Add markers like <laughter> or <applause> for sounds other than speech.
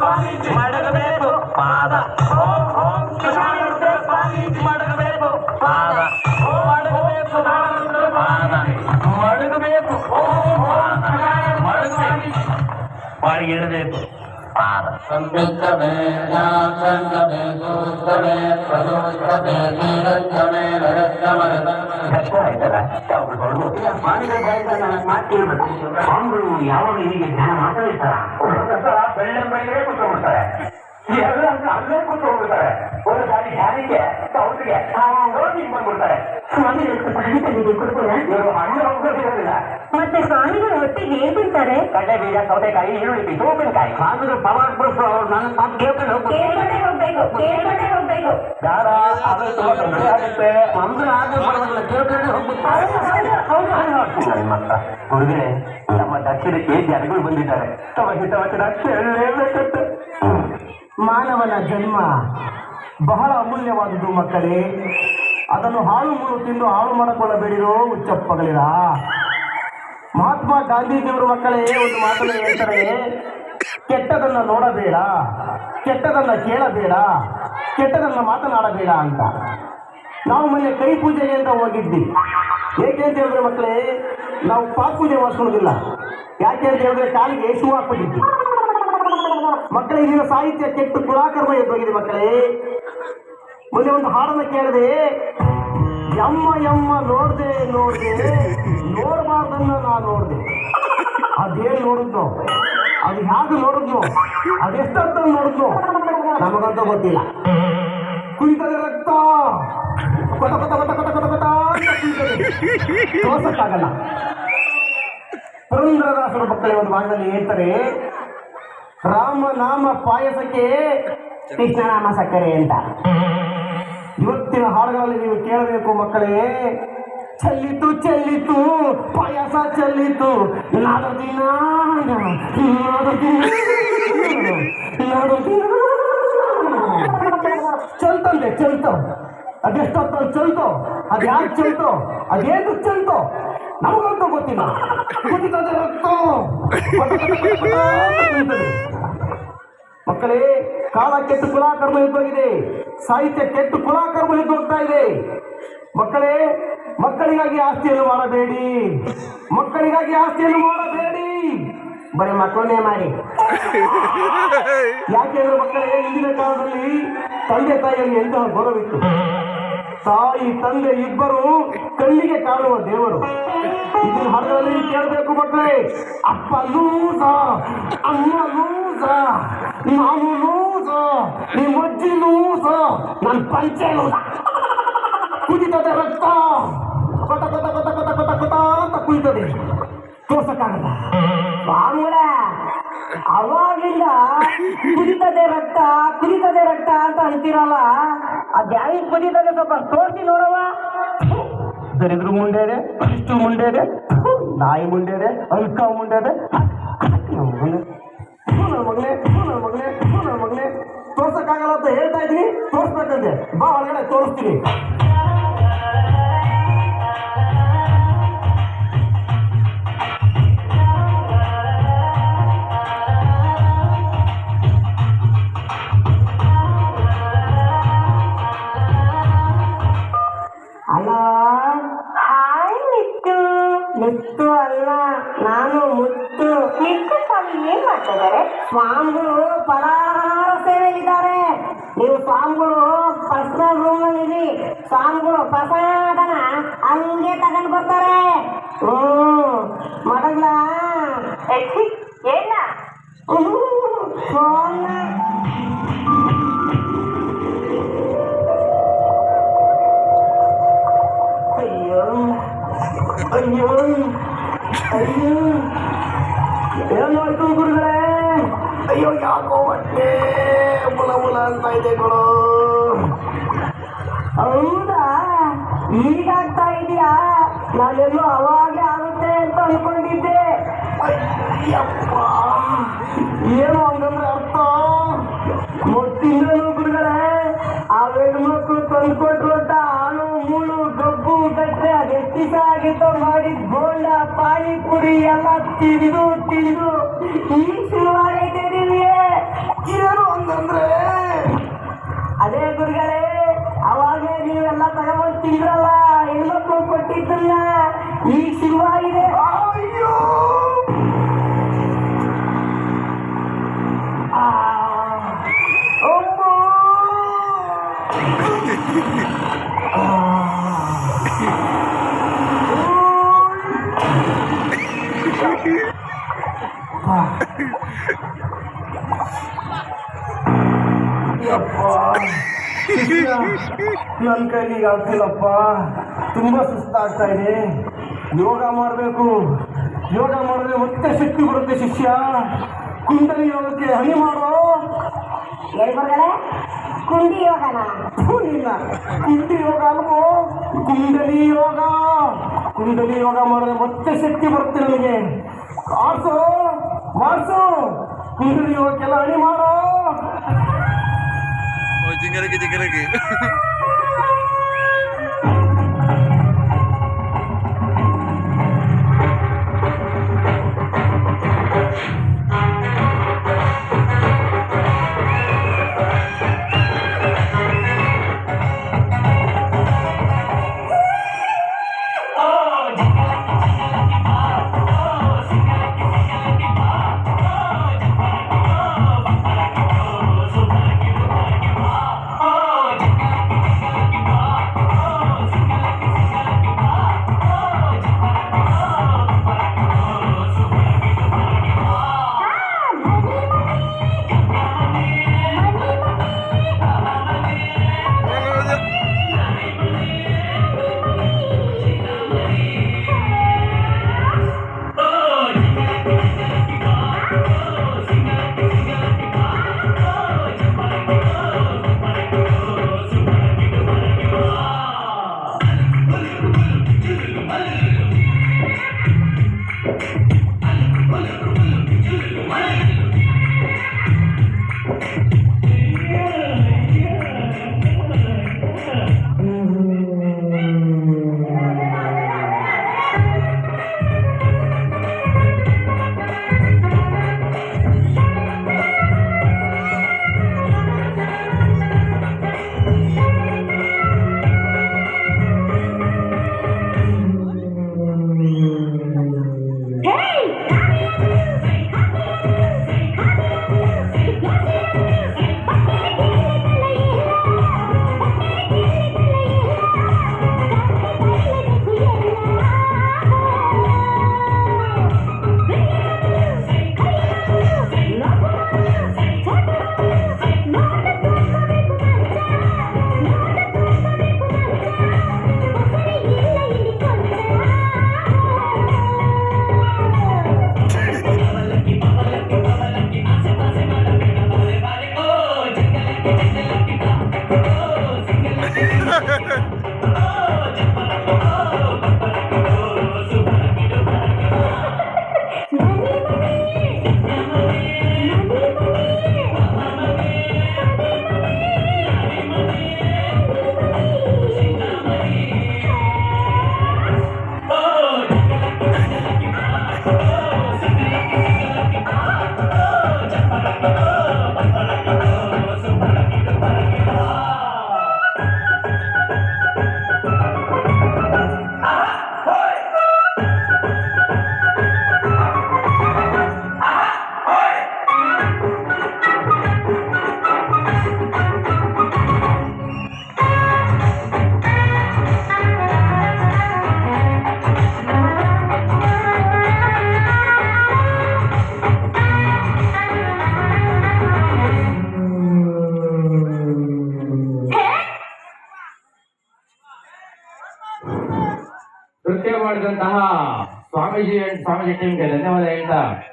ಮಡಗಬೇಕು ಪಾದ. ಮಡಗಬೇಕು ಪಾದ. ಮಡಗಬೇಕು ಪಾದ ಇಡಬೇಕು ಪಾದ. ಸಂಯುಕ್ತಮೇ ಜ್ಞಾನಂದಮೇ ಸೂಕ್ತಮೇ ಪ್ರಸೂಕ್ತಮೇ ನೀರಂಜಮೇ ಯಾವಾಗ ಜ್ಞಾನ ಎಲ್ಲ ಕೂತು ಹೋಗ್ಬಿಡ್ತಾರೆ. ಒಂದು ಸಾರಿ ಯಾರಿಗೆ ಅವ್ರಿಗೆ ಬಂದ್ಬಿಡ್ತಾರೆ ಸ್ವಾಮಿ ಪಾಣಿಗಳಿಗೆ ಕೊಡ್ಬೋದಾ ಇವರು ಹಣ್ಣು ಹೋಗೋದಿರೋದಿಲ್ಲ ಮತ್ತೆ ಸ್ವಾಮಿಗಳು ಒಟ್ಟಿಗೆ ಏನ್ ಬಿಡ್ತಾರೆ ಕಡ್ಲೆ ಬೀಜ ಸೌತೆಕಾಯಿ ಈರುಳ್ಳಿ ಸೋಪಿನಕಾಯಿ. ಸ್ವಾಮಿಗಳು ಪವಾರ್ ಬಿಡಿಸ್ರು ಅವ್ರು ನನ್ನ ಮಾತು ಕೇಳ್ಕೊಂಡು ಹೋಗ್ಬೇಕು ಕೇಳ್ಕೊಂಡೆ ಹೋಗ್ಬೇಕು ಕೇಳ್ಕೊಂಡೆ ಹೋಗ್ಬೇಕು. ಯಾರ ಅದು ತುಂಬಾ ತೊಂದರೆ ಆಗುತ್ತೆ. ಅಂದ್ರೆ ಆಗ ಬರೋದಿಲ್ಲ ಕೇಳ್ಕೊಂಡೆ ಹೋಗ್ಬೇಕು ಹೌದು ಹೌದು ಹೌದು. ಮತ್ತ ಹುಡುಗರೆ ನಮ್ಮ ದಕ್ಷಿಣಕ್ಕೆ ಜನಗಳು ಬಂದಿದ್ದಾರೆ. ತಮ್ಮ ಹಿತವಚನ ಕೇಳಲೇಬೇಕಂತ ಮಾನವನ ಜನ್ಮ ಬಹಳ ಅಮೂಲ್ಯವಾದದ್ದು ಮಕ್ಕಳೇ. ಅದನ್ನು ಹಾಳು ಮುಳು ತಿಂದು ಹಾಳು ಮಾಡಿಕೊಳ್ಳಬೇಡಿರೋ ಉಚ್ಚಪ್ಪಗಳಿರ ಮಹಾತ್ಮ ಗಾಂಧೀಜಿಯವರು ಮಕ್ಕಳೇ, ಒಂದು ಮಾತನ್ನು ಹೇಳ್ತಾರೆ, ಕೆಟ್ಟದನ್ನ ನೋಡಬೇಡ, ಕೆಟ್ಟದನ್ನ ಕೇಳಬೇಡ, ಕೆಟ್ಟದನ್ನ ಮಾತನಾಡಬೇಡ ಅಂತ. ನಾವು ಮೊನ್ನೆ ಕೈ ಪೂಜೆಗೆ ಅಂತ ಹೋಗಿದ್ವಿ. ಏಕೆ ಅಂತ ಹೇಳಿದ್ರೆ ಮಕ್ಕಳೇ, ನಾವು ಪಾಕ್ ಪೂಜೆ ಮಾಡಿಸ್ಕೊಳ್ಳೋದಿಲ್ಲ. ಯಾಕೆ ಅಂತ ಹೇಳಿದ್ರೆ ಕಾಲಿಗೆ ಶೂ ಹಾಕ್ಬಿಟ್ಟಿದ್ವಿ. ಮಕ್ಕಳೇ, ಇಲ್ಲಿನ ಸಾಹಿತ್ಯ ಕೆಟ್ಟು ಕುಲಾಕರ್ಮ ಎದ್ದೋಗಿದೆ ಮಕ್ಕಳೇ. ಮೊನ್ನೆ ಒಂದು ಹಾಡನ್ನು ಕೇಳಿದೆ. ಯಮ್ಮ ಯಮ್ಮ ನೋಡ್ದೆ ನೋಡ್ದೆ, ನೋಡಬಾರ್ದನ್ನ ನಾ ನೋಡ್ದೆ. ಅದೇನು ನೋಡಿದ್ನೋ? ಅದು ಯಾಕೆ ನೋಡಿದ್ನು? ಅದೆಷ್ಟಂತ ನೋಡಿದ್ನು? ನಮಗಂತ ಗೊತ್ತಿಲ್ಲ. ಕುಯ್ತದೆ ರಕ್ತ! ಕೊಟ ಕೊಟ ಕೊಟ ಕೊಟ ಕೊಟ ಕೊಟ. ತೋರ್ಸಕ್ಕಾಗಲ್ಲ. ಪುರಂದ್ರದಾಸರ ಮಕ್ಕಳೇ, ಒಂದು ಭಾಗದಲ್ಲಿ ಹೇಳ್ತಾರೆ ರಾಮನಾಮ ಪಾಯಸಕ್ಕೆ ಕೃಷ್ಣನಾಮ ಸಕ್ಕರೆ ಅಂತ. ಇವತ್ತಿನ ಹಾಡುಗಳಲ್ಲಿ ನೀವು ಕೇಳಬೇಕು ಮಕ್ಕಳೇ, ಚಲ್ಲಿತು, ಚೆಲ್ಲಿತು, ಪಾಯಸ ಚಲ್ಲಿತು. ನಾಡು ದಿನ ನಾಡು ದಿನ ಚಲ್ತಂದೆ ಚಲ್ತೋ. ಅದೆಷ್ಟೊತ್ತಲ್ಲಿ ಚಲ್ತೋ? ಅದು ಯಾಕೆ ಚಲ್ತೋ? ಅದೇನು ಚಲ್ತೋ? ನಮಗಂತೂ ಗೊತ್ತಿಲ್ಲ. ರಕ್ತ. ಮಕ್ಕಳೇ, ಕಾಲ ಕೆಟ್ಟು ಕುಲಾಕರ್ಮ ಎದ್ದೋಗಿದೆ. ಸಾಹಿತ್ಯ ಕೆಟ್ಟು ಕುಲಾಕರ್ಮ ಎದ್ದೋಗ್ತಾ ಇದೆ. ಮಕ್ಕಳೇ, ಮಕ್ಕಳಿಗಾಗಿ ಆಸ್ತಿಯನ್ನು ಮಾಡಬೇಡಿ ಮಕ್ಕಳಿಗಾಗಿ ಆಸ್ತಿಯನ್ನು ಮಾಡಬೇಡಿ ಬರೀ ಮಕ್ಕಳನ್ನೇ ಮಾಡಿ ಯಾಕೆಂದ್ರೆ ಮಕ್ಕಳೇ, ಹಿಂದಿನ ಕಾಲದಲ್ಲಿ ತಂದೆ ತಾಯಿಯಲ್ಲಿ ಎಂತಹ ಗೌರವಿತ್ತು ತಾಯಿ, ತಂದೆ ಇಬ್ಬರು ಕಣ್ಣಿಗೆ ಕಾಣುವ ದೇವರು. ಇದನ್ನ ಹಡದಲ್ಲಿ ಕೇಳಬೇಕು ಮಕ್ಕಳೇ. ಅಪ್ಪ ಲೂಸ ಅಮ್ಮ ಲೂಸ ನಾನು ಲೂಸ ನಿಮ್ಮ ಅಜ್ಜಿ ಲೂಸ ನನ್ನ ಪಂಚೆ ಲೂಸ ಕುದಿತದೆ ರಕ್ತ. ಕೊತ ಕೊತ ಕೊತ ಕೊತ ಕೊತ ಕೊತ ಅಂತ ಕುಯ್ತದೆ. ತೋರ್ಸಕ್ಕಾಗಲ್ಲ. ಬಾಂಗ್ಲ ಅವಾಗಿಂದ ಕುದಿತದೆ ರಕ್ತ ಕುದಿತದೆ ರಕ್ತ ಅಂತ ಅಂತೀರಲ್ಲ? ಅದ್ ಗ್ಯಾರೇಜ್ ಕುದಿತದೆ ಸ್ವಲ್ಪ ತೋರಿಸಿ ನೋಡವ ದರಿದ್ರ ಮುಂಡೇರೆ ಇಷ್ಟು ಮುಂಡೇರೆ ನಾಯಿ ಮುಂಡೇರೆ ಅಲ್ಕ ಮುಂಡೇರೆ ಇದೆ. ಮಗನೇ ನನ್ನ ಮಗನೇ ನನ್ನ ಮಗನೇ ನನ್ನ ತೋರ್ಸಕ್ಕಾಗಲ್ಲ ಅಂತ ಹೇಳ್ತಾ ಇದ್ದೀನಿ. ತೋರ್ಸ್ಬೇಕಂತೆ. ಬಾ, ಒಳಗಡೆ ತೋರಿಸ್ತೀನಿ. ಹಲೋ? ಹಾಯ್ ನಿತ್ತು ನಿತ್ತು ಅಲ್ಲ ನಾನು ಮುತ್ತು. ನಿತ್ತು ಸ್ವಾಮಿ ಏನ್ ಮಾಡ್ತಾ ಇದ್ದಾರೆ? ಸ್ವಾಮಿಗಳು ಫಲಾಹಾರ ಸೇವೆಯಲ್ಲಿದ್ದಾರೆ. ನೀವು ಸ್ವಾಮಿಗಳು ಪರ್ಸನಲ್ ರೂಮ್ ಅಲ್ಲಿ ಇರಿ. ಸ್ವಾಮಿಗಳು ಪ್ರಸಾದನ ಹಂಗೆ ತಗೊಂಡು ಬರ್ತಾರೆ. ಹ್ಮ್ ಮಡಗ್ಲ? ಅಯ್ಯೋ ಅಯ್ಯೋ ಏನಾಯ್ತು ಗುರುಗಳೇ ಅಯ್ಯೋ ಯಾಕೋ ಹೊಟ್ಟೆ ಮುಲ ಮುಲ ಅಂತ ಇದೆ ಗುರು ಹೌದಾ? ಈಗಾಗ್ತಾ ಇದೆಯಾ? ನಾನೆಲ್ಲೋ ಅವಾಗೆ ಆಗುತ್ತೆ ಅಂತ ಅನ್ಕೊಂಡಿದ್ದೆ ಅಯ್ಯಪ್ಪ ಏನು ಹಂಗಂದ್ರೆ ಅರ್ಥ ಮೊತ್ತಿಂದಲೂ ಗುರುಗಳೇ ಆ ಹೆಣ್ಮಕ್ಳು ತಂದ್ಕೊಟ್ರು ಅಂತ ಸ್ಥಗಿತ ಮಾಡಿದ ಬೋಂಡ ಪಾನಿಪುರಿ ಎಲ್ಲ ತಿಂದು ತಿಂದು ಈ ಶುರುವಾಗೈತೆ ನಿಮಗೆ ಒಂದಂದ್ರೆ? ಅದೇ ಗುರುಗಳೇ ಅವಾಗ ನೀವೆಲ್ಲ ತಗೊಂಡು ತಿಂದ್ರಲ್ಲ ಎಲ್ಲಕ್ಕೂ ಕೊಟ್ಟಿದ್ದಲ್ಲ ಈ ಶುರುವಾಗಿದೆ ಇದೆ. Oh <laughs> <laughs> ನನ್ನ ಕೈಲಿಗೆ ಆಗ್ತಿಲ್ಲಪ್ಪ. ತುಂಬಾ ಸುಸ್ತಾಗ್ತಾ ಇದೆ. ಯೋಗ ಮಾಡಬೇಕು. ಯೋಗ ಮಾಡಿದ್ರೆ ಮತ್ತೆ ಶಕ್ತಿ ಬರುತ್ತೆ ಶಿಷ್ಯ. ಕುಂಡಲಿ ಯೋಗಕ್ಕೆ ಹನಿ ಮಾಡೋ. ಕುಂಡಿ ಯೋಗನ ನಿನ್ನ ಕುಂಡಿ ಯೋಗ ಅಲ್ವೋ? ಕುಂಡಲಿ ಯೋಗ. ಕುಂಡಲಿ ಯೋಗ ಮಾಡಿದ್ರೆ ಮತ್ತೆ ಶಕ್ತಿ ಬರುತ್ತೆ ನನಗೆ ಆಡ್ಸು. ಮಾಡ್ಸು ಕುಂಡಲಿ ಯೋಗಕ್ಕೆಲ್ಲ ಅಣಿ Oh, ಜಿಂಗರಗಿ ಜಿಂಗರಗಿ. ಸ್ವಾಮೀಜಿ ಸ್ವಾಮೀಜಿ ಟೀಮ್ಗೆ ಧನ್ಯವಾದ ಹೇಳ್ತಾ.